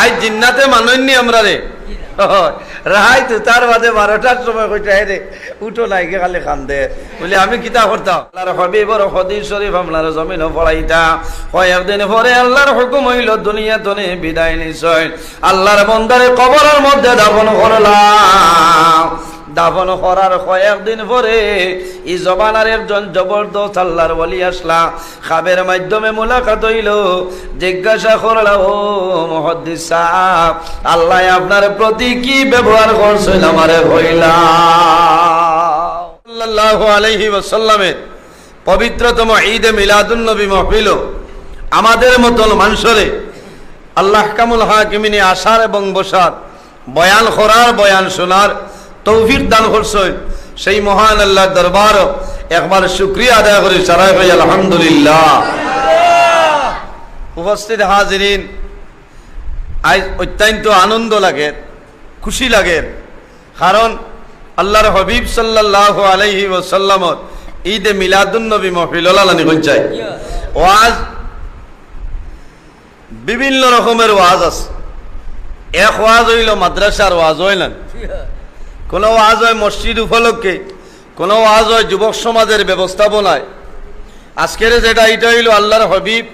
আজ জিন্নাতে মাননি আমরা রে। রাহাই তো তার বাদে বারোটার সময় কইতে রে। উঠো নাই গে খালি খান দে বলে, আমি কিতা করতাম? আল্লাহর হবিবর হদিস শরীফ আমলার জমিন পড়াইতা। একদিন পরে আল্লাহর হুকুম হইল দুনিয়া তনে বিদায় নিশ্চয়। আল্লাহর বন্দারে কবরের মধ্যে দাফন করলাম। দাফন করার কয়েকদিন পরে এই জবানার একজন জবরদস্ত আল্লাহর বলি আসলা। খাবের মাধ্যমে মোলাকাত হইল। জিজ্ঞাসা করলা, ও মহদ্দিস সাহেব, আল্লাহ আপনার প্রতি কি ব্যবহার করছেন আমারে হইলা সাল্লাল্লাহু আলাইহি ওয়াসাল্লামের পবিত্রতম ঈদে মিলাদুন নবী মহফিল আমাদের মতন মানুষরে আল্লাহ কামুল হাকিমিনী আসার এবং বসার, বয়ান করার, বয়ান শোনার তৌফিক দান করছেন সেই মহান আল্লাহ দরবার একবার শুক্রিয়া আদায় করি সারাই ভাই আলহামদুলিল্লাহ। উপস্থিত হাজিরিন, আজ অত্যন্ত আনন্দ লাগে, খুশি লাগে। কারণ আল্লাহর হবিব সাল্লাহ আলাইহি ওসাল্লামর ঈদে মিলাদুন্নবী মহফিল লালানি হঞ্চাই ওয়াজ বিভিন্ন রকমের ওয়াজ আছে। এক ওয়াজ হইল মাদ্রাসার ওয়াজ হইলেন। কোনো ওয়াজ হয় মসজিদ উপলক্ষে, কোনো ওয়াজ হয় যুবক সমাজের ব্যবস্থাপনায়। আজকের যেটা, এটা হইল আল্লাহর হবিব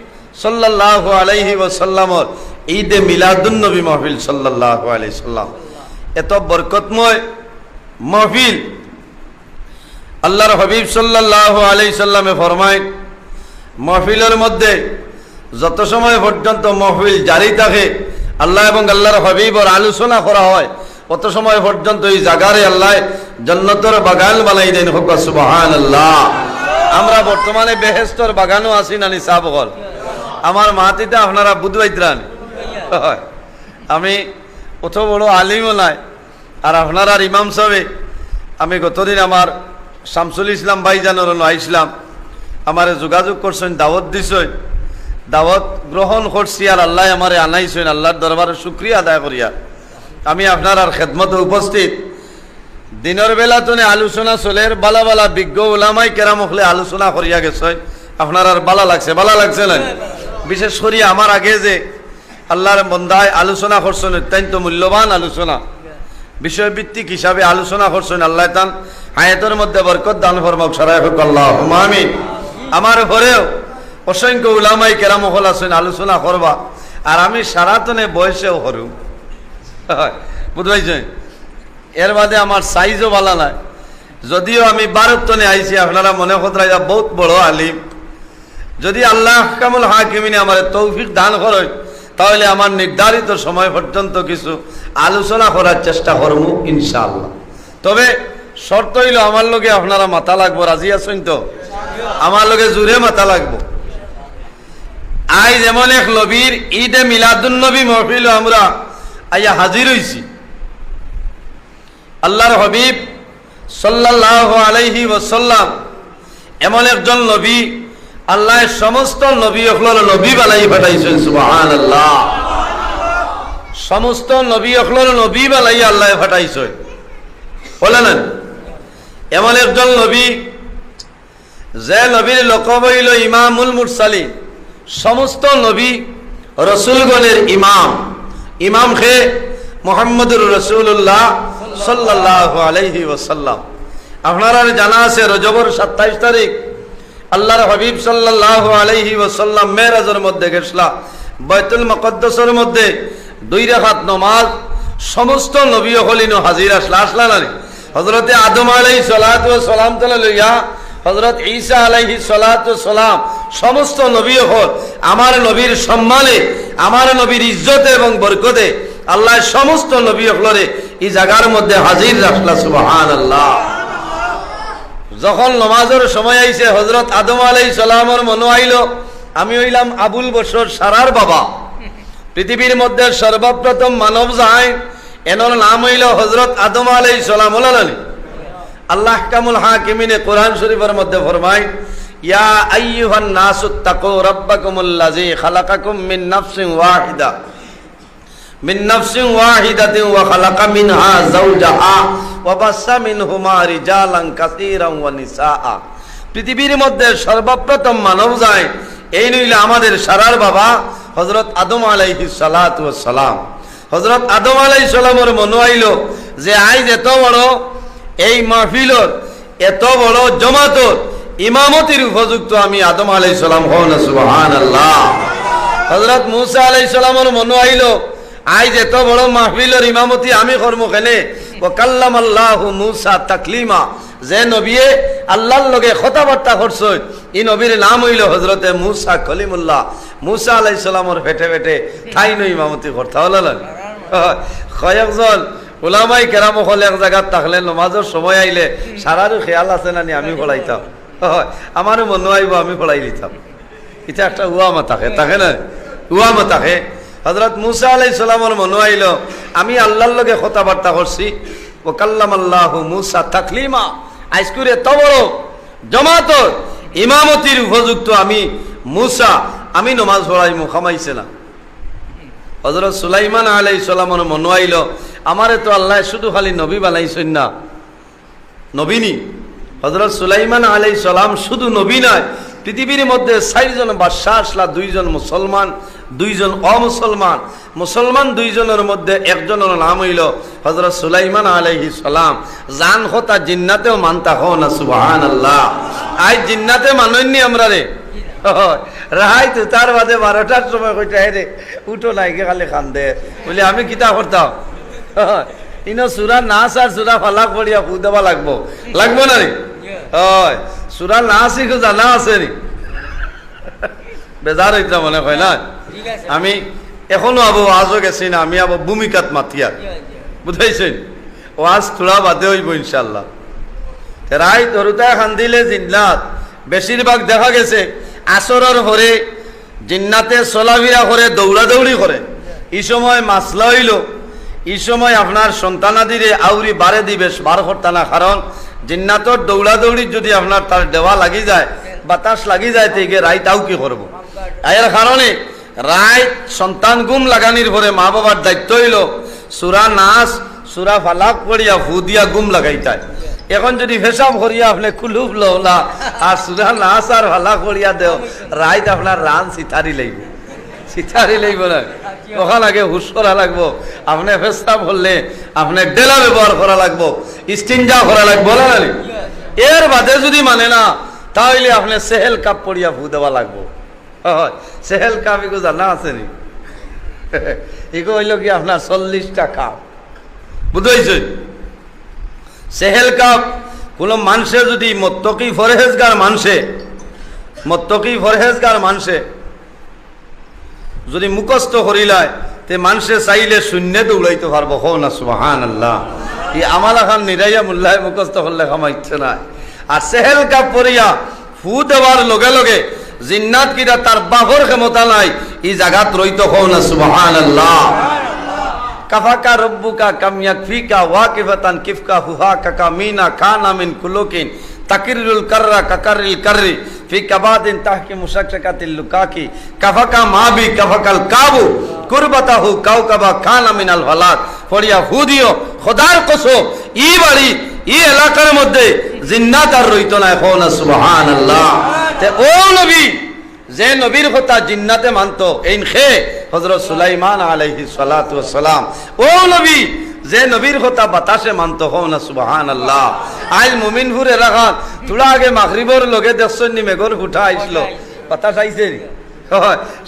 সাল্লাহ আলাইহি ওসাল্লামর ঈদে মিলাদুন্নবী মহফিল সাল্লাহ আলাই সাল্লাম। এত বরকতময় মহফিল। আল্লাহর হবিব সাল্লাহ আলাই সাল্লামে ফরমায়, মহফিলের মধ্যে যত সময় পর্যন্ত মহফিল জারি থাকে, আল্লাহ এবং আল্লাহর হবিবর আলোচনা করা হয় কত সময় পর্যন্ত এই জাগারে আল্লাহ জন্নতর বাগান বানাই দেন হোক সুবাহান আল্লাহ আমরা বর্তমানে বেহেস্তর বাগানও আছি না নিসা বগল আমার মাতিতে আপনারা বুধবাইত্রান আমি অত বড় আলিমও নাই। আর আপনার ইমাম সাহেব, আমি গতদিন আমার শামসুল ইসলাম ভাইজানোর আইসলাম আমার যোগাযোগ করছেন, দাওয়াত দিছেন। দাওয়াত গ্রহণ করছি আর আল্লাহ আমারে আনাইছেন, আল্লাহর দরবারে শুক্রিয়া আদায় করিয়া। আমি আপনার আর খেদমতে উপস্থিত। দিনের বেলা তুমি আলোচনা চলের বালা বালা বিজ্ঞ ওলামাই কেরাম হলে আলোচনা করিয়া গেছেন আপনার আর বালা লাগছে বালা লাগছে না বিশেষ করি আমার আগে যে আল্লাহর বন্দায় আলোচনা করছেন, অত্যন্ত মূল্যবান আলোচনা। বিষয়ভিত্তিক হিসাবে আলোচনা করছেন আল্লাহ তান হায়াতের মধ্যে বরকত দান ফরমাক সরাই হোক আল্লাহ। আমিন। আমার ঘরেও অসংখ্য উলামাই কেরাম হল আছেন, আলোচনা করবা। আর আমি সারাতনে বয়সেও হরু বুঝতে এর বাদে আমার সাইজও ভালো নাই। যদিও আমি বারোতনে আইছি, আপনারা মনে কতরা বহুত বড় আলিম। যদি আল্লাহ কামুল হাকিমিনে আমার তৌফিক দান করেন, তাহলে আমার নির্ধারিত সময় পর্যন্ত কিছু আলোচনা করার চেষ্টা করব, ইনশাআল্লাহ। তবে শর্ত হইল, আমার লগে আপনারা মাথা লাগবো, রাজি আছেন তো? আমার লগে জুড়ে মাথা লাগবো। আজ এমন এক নবীর ঈদে মিলাদুন নবী মহফিল আমরা আইয়া হাজির হইছি। আল্লাহর হবিব সাল্লাহ আলাইহি ওসাল্লাম এমন একজন নবী আল্লাহ সমস্ত নবী অখলর নবী বালাই পাঠাইছেন সুবহান আল্লাহ সমস্ত নবী অখলর নবী বালাই আল্লাহ পাঠাইছে বলেন এমন একজন নবী, যে নবীর লকব হইল ইমামুল মুরসালিন, সমস্ত নবী রসুলগণের ইমাম। ইমাম খে মোহাম্মদুর রসুল্লাহ সাল্লাহ আলাইহি ওসাল্লাম আপনার জানা আছে রজবর সাতাইশ তারিখ আল্লাহর হাবিব সাল্লাহ আলাইহি ওসাল্লাম মেরাজের মধ্যে গেছলা। বৈতুল মকদ্দসের মধ্যে দুই রেখাত নমাজ সমস্ত নবী হলিনো হাজির আসলা আসলা না হজরতে আদম আলাই সালাত সালাম তালা লইয়া হজরত ঈসা আলাইহি সালাম, সমস্ত নবী হল। আমার নবীর সম্মানে, আমার নবীর ইজ্জতে এবং বরকতে আল্লাহ সমস্ত নবী হলরে এই জায়গার মধ্যে হাজির রাখলা সুবহান আল্লাহ যখন নমাজের সময় আইছে হজরত আদম আলাই সালামর মনো আইল। আমি হইলাম আবুল বসর সারার বাবা। পৃথিবীর মধ্যে সর্বপ্রথম মানব যাই এনর নাম হইল হজরত আদম আলাই সালাম হলানি আল্লাহ কামুল হাকিমিনে কোরআন শরীফের মধ্যে ফরমায়, ইয়া আইয়ুহান নাসু তাকু রাব্বাকুমুল্লাযী খালাকাকুম মিন নাফসিন ওয়াহিদা, মিন নাফসিন ওয়াহিদাতিন ওয়া খালাকা মিনহা যাওজাহা ওয়া বাসসা মিনহুমা রিজালান কাসীরান ওয়া নিসাআ। পৃথিবীর মধ্যে সর্বপ্রথম মানব যায়, এই নইলে আমাদের সারার বাবা হজরত আদম আলাইহি সালাম হজরত আদম আলাই সালামর মনে আইল যে আইজ এত বড় এই মাহফিলর এত বড় জমাতর ইমামতির উপযুক্ত আমি আদম আলাই সালাম হন সুবহান আল্লাহ হজরত মুসা আলাই সালামর মনে আইল আইজ এত বড় মাহফিলর ইমামতি আমি কর্ম কেনে ও কাল্লাম আল্লাহ মুসা তাকলিমা যে নবিয়ে আল্লাহর লগে কথাবার্তা করছে ই নবীর নাম হইল হজরতে মুসা কলিমুল্লাহ মুসা আলাই সালামর ফেটে ফেটে ঠাই নই ইমামতি করতে হল কয়েকজন ওলামাই কেরাম হল এক জায়গাত থাকলে নমাজের সময় আইলে সারারও খেয়াল আছে না নি? আমি পড়াইতাম হয় আমারও মনে আইব আমি পড়াই দিতাম। এটা একটা উয়ামা থাকে থাকে না? উয়ামা থাকে। হজরত মুসা আলাই সালামর মনে আইল আমি আল্লাহর লগে কথাবার্তা করছি ও কাল্লাম আল্লাহ মুসা তাকলিমা। আইসকুরে এত বড় জমাতর ইমামতির উপযুক্ত আমি মুসা আমি নমাজ পড়াই মুখামাইছে না। হজরত সুলাইমান আলাই সালামর মনে আইল আমারে তো আল্লাহ শুধু খালি নবী বানাইছেন না, নবীনী। হজরত সুলাইমান আলাই সালাম শুধু নবী নয়, পৃথিবীর মধ্যে চারজন বাদশাহ আসলা, দুইজন মুসলমান, দুইজন অমুসলমান। মুসলমান দুইজনের মধ্যে একজনের নাম হইল হজরত সুলাইমান আলাইহি সালাম। জান হতা জিন্নাতেও মানতা হো না সুবাহান আল্লাহ আই জিন্নাতে মাননি আমরা রে। রাহাই তো তার বাদে বারোটার সময় কইটা হে রে উঠো নাই গে খালি খান দে বলে আমি কিতা করতাম? ইনো সুরা নাচ আর সুরা ফালাক পড়িয়া ফু দেওয়া লাগবো। লাগবো না রে? হয়। সুরা নাচ ইকো জানা আছে নি বেজার হইতা মনে হয় না? আমি এখনও আবো আজও গেছি না আমি আবো ভূমিকাত মাতিয়া। বুঝাইছেন? ওয়াজ থোড়া বাদে হইব ইনশাল্লাহ রাই তরুতায় খান্দিলে জিন্নাত। বেশিরভাগ দেখা গেছে আসরের হরে, জিন্নাতে চলাফিরা করে দৌড়াদৌড়ি করে এই সময় মাসলা হইল। এই সময় আপনার সন্তানাদিরে আউরি বারে দিবে, বার করতা না। কারণ জিন্নাতর দৌড়াদৌড়ি যদি আপনার তার দেওয়া লাগি যায়, বাতাস লাগি যায় থেকে রাই তাও কি করব? এর কারণে রায় সন্তান গুম লাগানির পরে মা বাবার দায়িত্ব হইল। সুরা নাচ সুরা ফালাক পড়িয়া ফু দিয়া গুম লাগাইতায়। এখন যদি ফেসাব করিয়া আপনি কুলুপ লওলা, আর সুরা নাচ আর ফালাক পড়িয়া দেও, রাইত আপনার রান সিতারি লইব সিতারি লইব না। ওখা লাগে হুশ করা লাগবো। আপনি ফেসাব করলে আপনি ডেলা ব্যবহার করা লাগবো। স্টিনজা করা লাগবো না? এর বাদে যদি মানে না তাহলে আপনি সেহেল কাপ পড়িয়া ফু দেওয়া লাগবো। হয় সেহেল কাপ এগো জানা আছে নি? এগো হইল কি আপনার চল্লিশটা কাপ। বুঝাইছে সেহেল কাপ, কোনো মানুষে যদি মত্তকি ফরহেজগার মানুষে, মত্তকি ফরহেজগার মানুষে যদি মুখস্থ করিলায় তে মানুষে চাইলে শূন্য দৌড়াইতে পারব। হো না আল্লাহ এই আমালা খান নিরাইয়া মুল্লায় মুখস্থ করলে খামাইছে না আর সেহেল কাপ পরিয়া ফু দেওয়ার লগে লগে জিন্নাত কিরা তার বাহর ক্ষমতা নাই এই জাগাত রইত। হো না আল্লাহ কাফাকা রব্বুকা কাম ইয়াকফিকা ওয়াকিফাতান কিফকা হুহা কাকা মিনা খানা মিন কুলুকিন তাকিরুল কাররা কাকারিল কাররি ফি কাবাদিন তাহকি মুশাকশাকাতিল লুকাকি কাফাকা মাবি কাফাকাল কাবু কুরবাতাহু কাউকাবা খানা মিনাল ফালাক ফড়িয়া হুদিও খোদার কসো ই বাড়ি ই এলাকার মধ্যে জিন্নাত আর রইত না এখন, সুবহানাল্লাহ। তে ও নবী, যে নবীর কথা জিন্নাতে মানতো এই খে হজরত সুলাইমান আলাইহি সালাম ও নবী, যে নবীর কথা বাতাসে মানতো হও না সুবহান আল্লাহ আজ মুমিনপুর এলাকাত তোরা আগে মাগরিবর লগে দেখছেন নি মেঘর ফুটা আইছিল বাতাস আইছে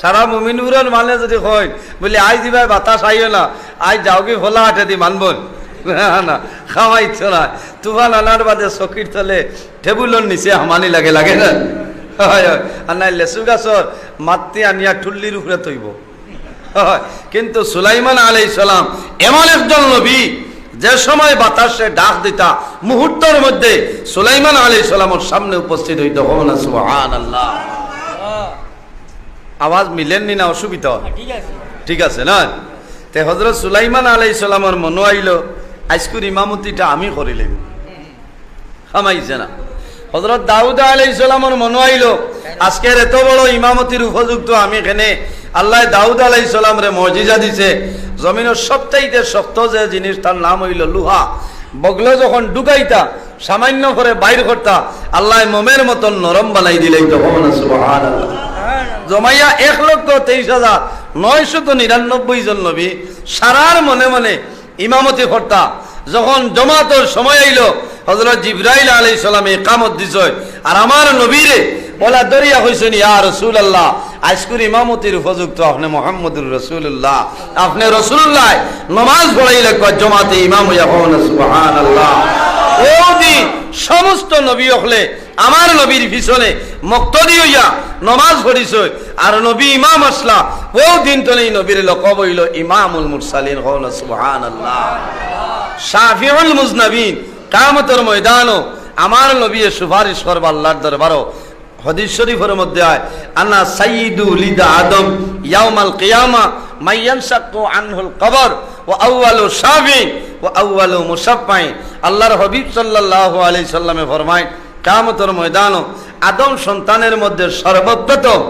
সারা মুমিনপুরের মানে যদি হয়, বলে, আই দিবাই বাতাস আইও না। আই যাও কি ভোলা হাটে দি মানবন। না, খাওয়াইছো না। তুফান আনার বাদে চকির তলে টেবুলর নিচে হামানি লাগে লাগে না। হয় হয়। আর নাই লেচু গাছর মাতি আনিয়া ঠুল্লির উপরে থইব হয়। কিন্তু সুলাইমান আলাই সালাম এমন একজন নবী যে সময় বাতাসে ডাক দিতা মুহূর্তের মধ্যে সুলাইমান আলাই সালামের সামনে উপস্থিত হইত। হন সুহান আল্লাহ আওয়াজ মিলেননি না অসুবিধা? ঠিক আছে। না? তে হজরত সুলাইমান আলাই সালামর মনো আইল আজকুর ইমামতিটা আমি করিলাম। খামাইছে না। হজরত দাউদ আলাই সালামর মনো আইল আজকের এত বড় ইমামতির উপযুক্ত আমি এখানে আল্লাহ দাউদ আলাই সালাম রে মজিজা দিছে। জমিনের সবচাইতে শক্ত যে জিনিস, তার নাম হইল লুহা। বগলে যখন ডুকাইতা সামান্য করে বাইর করতা, আল্লাহ মোমের মতন নরম বানাই দিলেই জমাইয়া এক লক্ষ তেইশ হাজার নয়শত নিরানব্বই জন নবী সারার মনে মনে ইমামতি কর্তা। যখন জমাতর সময় আইল হজরত জিব্রাইল আলী সালামে কামত দিছ। আর আমার নবীরে বলা দরিয়া হয়েছেন ইয়া রসুল আল্লাহ আজকুর ইমামতির উপযুক্ত আপনি মোহাম্মদুর রসুল্লাহ আপনি রসুল্লাহ নমাজ পড়াইলে কয় জমাতে ইমাম হইয়া হন আল্লাহ সমস্ত নবী হলে আমার নবীর পিছনে মক্তদি হইয়া নমাজ পড়িছ, আর নবী ইমাম আসলা, ও দিন তো নেই নবীর লকব হইল ইমামুল মুরসালিন হন সুবহান আল্লাহ শাফিউল মুজনাবিন কামতের ময়দানও আমার নবী সুপারিশ করবা আল্লাহর দরবারও। হদিস শরীফের মধ্যে হয় আনা সাইয়্যিদু লিদা আদম ইয়াউমাল কিয়ামা মাইয়ান শাক্কু আনহুল কবর ও আউয়ালু শাফি ও আউয়ালু মুসাফফাই আল্লাহর হাবিব সাল্লাল্লাহু আলাইহি সাল্লামে ফরমায়, কিয়ামতের ময়দানও আদম সন্তানের মধ্যে সর্বপ্রথম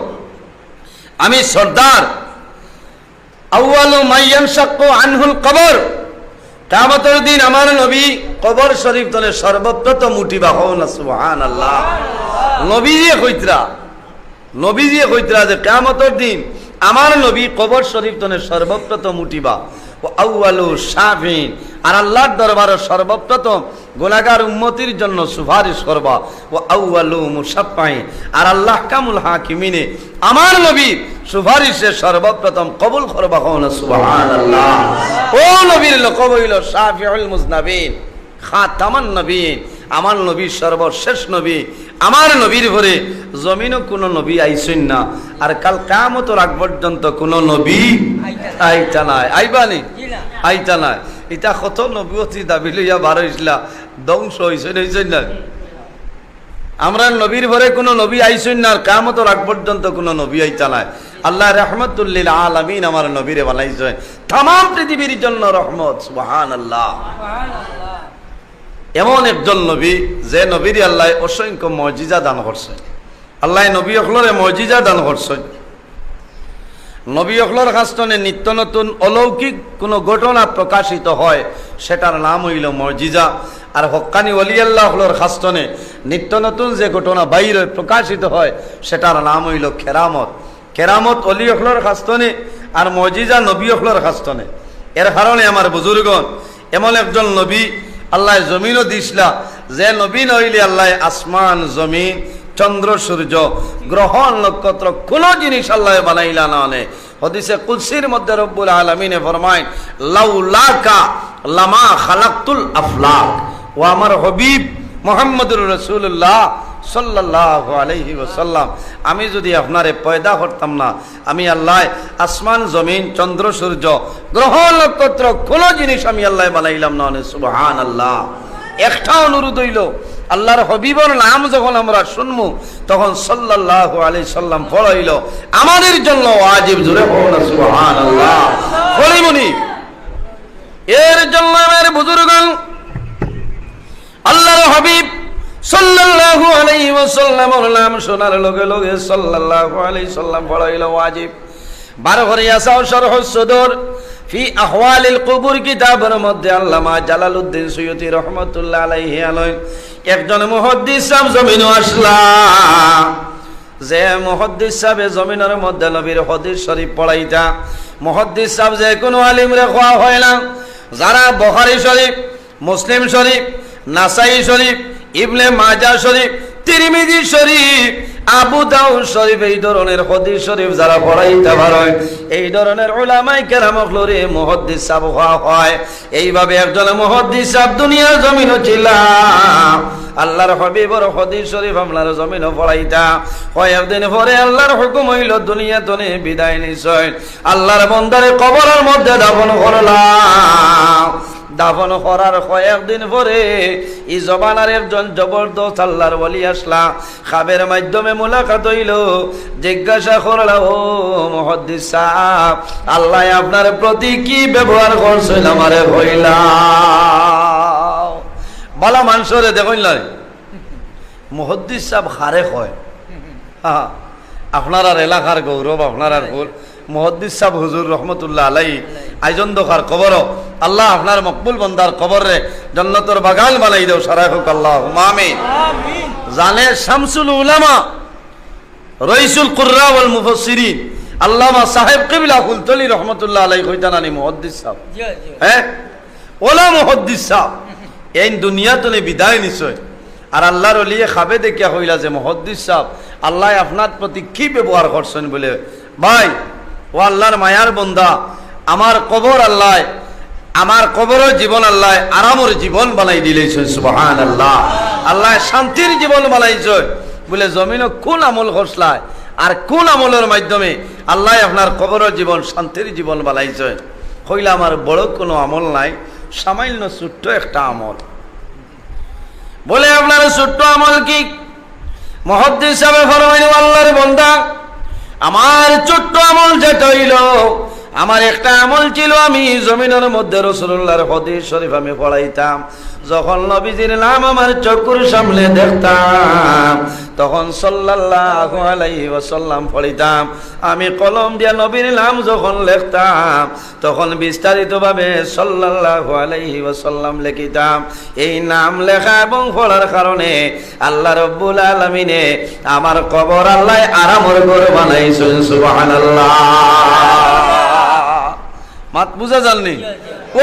আমি সর্দার। আউয়ালু মাইয়ান শাক্কু আনহুল কবর কামতের দিন আমার নবী কবর শরীফ তনে সর্বপ্রথম উঠিবা। হও না সুহান আল্লাহ নবীজিয়ে কইতরা নবীজিয়ে কইতরা যে কামতের দিন আমার নবী কবর শরীফ তনে সর্বপ্রথম উঠিবা। ও আউয়ালু শাফিন আর আল্লাহর দরবারে সর্বপ্রথম গোলাগার উম্মতির জন্য সুপারিশ করবা। ও আউয়ালু মুসাফাই আর আল্লাহ কামুল হাকিমিনে আমার নবী সুপারিশে সর্বপ্রথম কবুল করবা কোন সুবহানাল্লাহ। ও নবীর লোক হইল শাফিউল মুজনাবিন খাতামান নবীন। আমার নবী সর্বশেষ নবী। আমার নবীর ভরে জমিনও কোনো নবী আইসেন না। আর কাল কামতর আগ পর্যন্ত কোনো নবী আইতা নাই। আইবানি আইতা নাই। ইটা কত নবী অতি দাবি লইয়া বার হইছিলা। ধ্বংস হয়েছে হয়েছেন না। আমরা নবীর ভরে কোনো নবী আইসেন না, আর কামতর আগ পর্যন্ত কোনো নবী আইতা নাই আল্লাহ রহমতুল্লিল আলামিন আমার নবীরে বানাইছে। তাম পৃথিবীর জন্য রহমত সুবহান আল্লাহ এমন একজন নবী, যে নবীর আল্লাহ অসংখ্য মজিজা দান করছে। আল্লাহ নবী অকলরে মজিজা দান করছে। নবী অকলর হাস্তনে নিত্য নতুন অলৌকিক কোনো ঘটনা প্রকাশিত হয়, সেটার নাম হইল মজিজা। আর হক্কানি অলি আল্লাহ হলর হাস্তনে নিত্য নতুন যে ঘটনা বাইরে প্রকাশিত হয়, সেটার নাম হইল খেরামত কেরামত অলি অকলর হাস্তনে আর মজিজা নবী অকলর খাস্তনে। এর কারণে আমার বুজুর্গণ, এমন একজন নবী আল্লাহ জমিনও দিসলা, যে নবী নইলে আল্লাহ আসমান, জমিন, চন্দ্র, সূর্য, গ্রহ, নক্ষত্র, কোন জিনিস আল্লাহ বানাইলা না নে। হদিসে কুলসির মধ্যে রব্বুল আলমিনে ফরমায়, লাউলাকা লামা খালাক্তুল আফলাক। ও আমার হবিব মোহাম্মদুর রসুল্লাহ সাল্লাহ আলহি ওসাল্লাম আমি যদি আপনারে পয়দা করতাম না, আমি আল্লাহ আসমান, জমিন, চন্দ্র, সূর্য গ্রহ নক্ষত্র, কোনো জিনিস আমি আল্লাহ বানাইলাম না সুবহান আল্লাহ একটা অনুরোধ হইল, আল্লাহর হবিবর নাম যখন আমরা শুনব তখন সাল্লাহ আলি সাল্লাম পড়াইল আমাদের জন্য ওয়াজিব জুড়ে সুবহান আল্লাহ এর জন্য আমার বুজুর্গন আল্লাহর হবিব সাল্লাল্লাহু আলাইহি ওয়াসাল্লামের নাম শোনার লগে লগে সাল্লাল্লাহু আলাইহি সাল্লাম পড়াইল ওয়াজিব। বারো ঘরে আসাও সরহ সদর, ফি আহওয়ালিল কুবুর কিতাবের মধ্যে আল্লামা জালালউদ্দিন সৈয়দি রহমতুল্লাহ আলাইহি আলাই একজন মুহাদ্দিস সাহেব জমিনও আসলা। যে মুহাদ্দিস সাহেব জমিনের মধ্যে নবীর হদিস শরীফ পড়াইতা, মুহাদ্দিস সাহেব যে কোনো আলিম রে খোয়া হয় না। যারা বখারি শরীফ, মুসলিম শরীফ নাসাই শরীফ, ইবনে মাজা শরীফ, তিরমিজি শরীফ, আবু দাউদ শরীফ, এই ধরনের হদিস শরীফ যারা পড়াইতে পারে, এই ধরনের উলামাই কেরাম ফ্লোরে মুহাদ্দিস সাহেব হওয়া হয়। এইভাবে একজন মুহাদ্দিস সাহেব দুনিয়ার জমিন ছিল। আল্লাহর হবিবর হদিস শরীফ আপনার জমিন পড়াইতা। কয়েকদিন পরে আল্লাহর হুকুম হইল, দুনিয়া তনে বিদায় নিশ্চয়। আল্লাহর বন্দারে কবরের মধ্যে দাফন করলাম। দাফন করার কয়েকদিন পরে এই জবানার একজন জবরদস্ত আল্লাহর বলি আসলা। খাবের মাধ্যমে মোলাকাত হইল। জিজ্ঞাসা করলা, ও মহদ্দিস সাহ আল্লাহ আপনার প্রতি কি ব্যবহার করছিল আমারে হইলা বলা মানুষরে দেখুন নয় মহদ্দিস সাহ হারে হয় হ্যাঁ আপনার আর এলাকার গৌরব, আপনার আর মহদ্দিস সাহ হুজুর রহমতুল্লাহ আলাই আইজন দোকার কবর আল্লাহ আপনার মকবুল বন্দার কবরে জন্নতর বাগান বানাই দেও সারা হোক আল্লাহ মামি জানে শামসুল উলামা রইসুল কুর্রা ওয়াল মুফাসসিরিন। আল্লামা সাহেব কিবলা কুলতলি রহমতুল্লাহ আলাইহি কইতানানি মুহাদ্দিস সাহেব। জি জি হ্যাঁ? ওলা মুহাদ্দিস সাহেব। এই দুনিয়া তলে বিদায় নিশ্চয় আর আল্লাহর অলিয়ে খাবে দেখিয়া কইলা যে মুহাদ্দিস সাহেব আল্লাহ আপনার প্রতি কি ব্যবহার করছেন বলে। ভাই ও আল্লাহর মায়ার বন্দা, আমার কবর আল্লাহ, আমার কবরের জীবন আল্লাহ, আরামর জীবন বানাই দিলেছে সুবহান আল্লাহ আল্লাহ শান্তির জীবন বানাইছে। বলে, জমিনও কোন আমল করছলায় আর কোন আমলের মাধ্যমে আল্লাহ আপনার কবরের জীবন, শান্তির জীবন বানাইছে? কইলা, আমার বড় কোনো আমল নাই, সামান্য ছোট্ট একটা আমল। বলে, আপনার ছোট্ট আমল কি? মহদ্দিস হিসাবে ফরমাইল, আল্লাহর বন্দা আমার ছোট্ট আমল যেটা হইল, আমার একটা আমল ছিল, আমি জমিনের মধ্যে রসুল্লাহর হদিস শরীফ আমি পড়াইতাম। যখন নবীজির নাম আমার চকুর সামনে দেখতাম, তখন সাল্লাল্লাহু আলাইহি ওয়াসাল্লাম পড়িতাম। আমি কলম দিয়া নবীর নাম যখন লিখতাম, তখন বিস্তারিতভাবে সাল্লাল্লাহু আলাইহি ওয়াসাল্লাম লিখিতাম। এই নাম লেখা এবং পড়ার কারণে আল্লাহ রব্বুল আলামিনে আমার কবর আল্লাহ আরামর করে বানাইছেন, সুবহানাল্লাহ। মাত বুঝা জাননি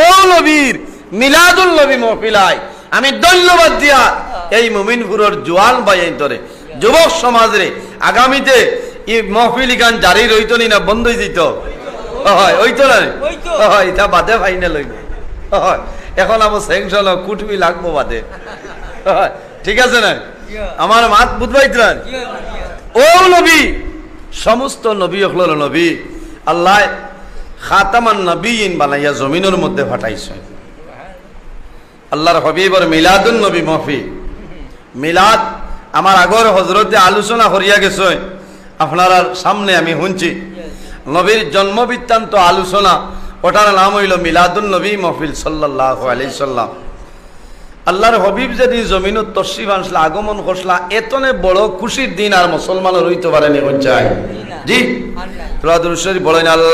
ও নবীর মিলাদুল নবী মহফিলায়। আমি ধন্যবাদ দিয়া এই মুমিনপুরের জোয়ান বাইন তরে। যুবক সমাজরে আগামীতে এই মহফিল গান জারি রইত নি না বন্ধ হয়ে দিত হয় ওই তো না হয় এটা বাদে ফাইনাল হইব হয় এখন আমার স্যাংশন কুটবি লাগবো বাদে। ঠিক আছে না? আমার মাত বুধবাইত না? জি ও নবী সমস্ত নবী হল নবী। আল্লাহ খাতামান নবীন বানাইয়া জমিনের মধ্যে ফাটাইছে আল্লাহর হবিবর মিলাদুন নবী মফি মিলাদ আমার আগর হজরতে আলোচনা করিয়া গেছে। আপনার সামনে আমি শুনছি। নবীর জন্ম বৃত্তান্ত আলোচনা ওটার নাম হইল মিলাদুন নবী মহফিল সাল্লাহ আলি সাল্লাম। আল্লাহর হবিব যেদিন জমিনত তসিফ আনসলা আগমন করসলা এতনে বড় খুশির দিন আর মুসলমানের হইতে পারেনি চাই জি? তোরা দুরুশ্বরী বলেন আল্লাহ